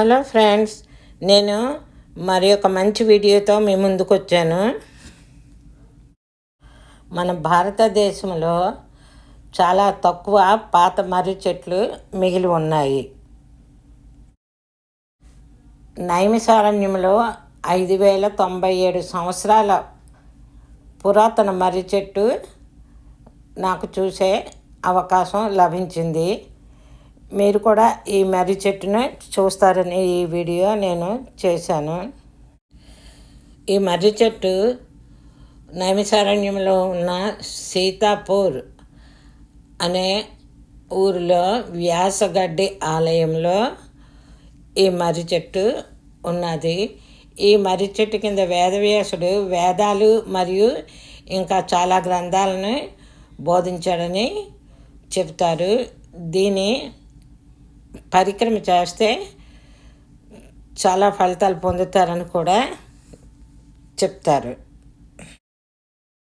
Hello friends నేను మరి ఒక మంచి వీడియోతో మీ ముందుకు వచ్చాను మన భారతదేశంలో చాలా తక్కువ పాత మర్రి చెట్లు మిగిలి ఉన్నాయి. నైమిసారణ్యంలో ఐదు వేల తొంభై ఏడు సంవత్సరాల పురాతన మర్రి చెట్టు నాకు చూసే అవకాశం లభించింది. మీరు కూడా ఈ మర్రి చెట్టును చూస్తారని ఈ వీడియో నేను చేశాను. ఈ మర్రి చెట్టు నైమిసారణ్యంలో ఉన్న సీతాపూర్ అనే ఊరిలో వ్యాసగడ్డి ఆలయంలో ఈ మర్రి చెట్టు ఉన్నది. ఈ మర్రి చెట్టు కింద వేదవ్యాసుడు వేదాలు మరియు ఇంకా చాలా గ్రంథాలను బోధించాడని చెప్తారు. దీని పరిక్రమ చేస్తే చాలా ఫలితాలు పొందుతారని కూడా చెప్తారు.